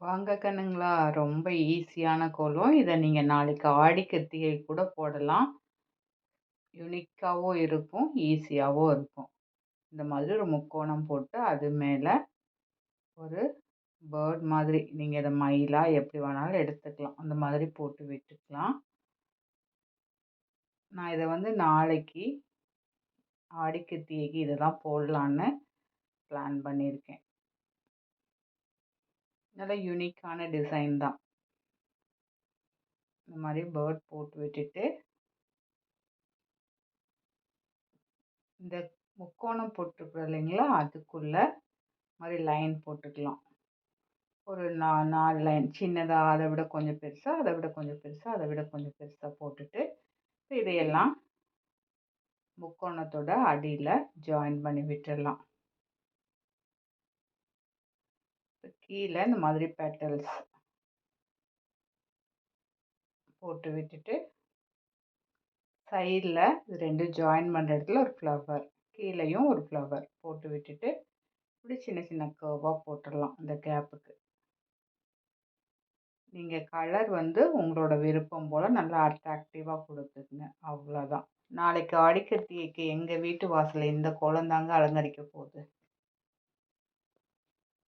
வாங்க கண்ணுங்களா! ரொம்ப ஈஸியான கோலம். இதை நீங்கள் நாளைக்கு ஆடி கிருத்திகை கூட போடலாம். யுனிக்காகவும் இருக்கும் ஈஸியாகவும் இருக்கும். இந்த மாதிரி ஒரு முக்கோணம் போட்டு அது மேலே ஒரு பேர்ட் மாதிரி நீங்கள் இதை மயிலாக எப்படி வேணாலும் எடுத்துக்கலாம். அந்த மாதிரி போட்டு விட்டுக்கலாம். நான் இதை வந்து நாளைக்கு ஆடி இதெல்லாம் இதை தான் போடலான்னு பிளான் பண்ணியிருக்கேன். நல்ல யூனிக்கான டிசைன் தான். இந்த மாதிரி பேர்ட் போட்டு விட்டுட்டு இந்த முக்கோணம் போட்டிருக்குறோம் இல்லைங்களா அதுக்குள்ளே மாதிரி லைன் போட்டுக்கலாம். ஒரு நா நாலு லைன் சின்னதாக அதை விட கொஞ்சம் பெருசாக அதை விட கொஞ்சம் பெருசாக அதை விட கொஞ்சம் பெருசாக போட்டுட்டு இதையெல்லாம் முக்கோணத்தோட அடியில் ஜாயின் பண்ணி விட்டுடலாம் கீழே இந்த மாதிரி பெட்டல்ஸ் போட்டு விட்டுட்டு சைடில் இது ரெண்டும் ஜாயின் பண்ணுற இடத்துல ஒரு ஃப்ளவர் கீழேயும் ஒரு ஃப்ளவர் போட்டு விட்டுட்டு இப்படி சின்ன சின்ன கர்வாக போட்டுடலாம் இந்த கேப்புக்கு நீங்கள் கலர் வந்து உங்களோட விருப்பம் போல் நல்லா அட்ராக்டிவாக கொடுத்துக்குங்க. அவ்வளோதான் நாளைக்கு ஆடிக்கிருத்திகைக்கு எங்கள் வீட்டு வாசலில் இந்த கோலந்தாங்க அலங்கரிக்க போகுது.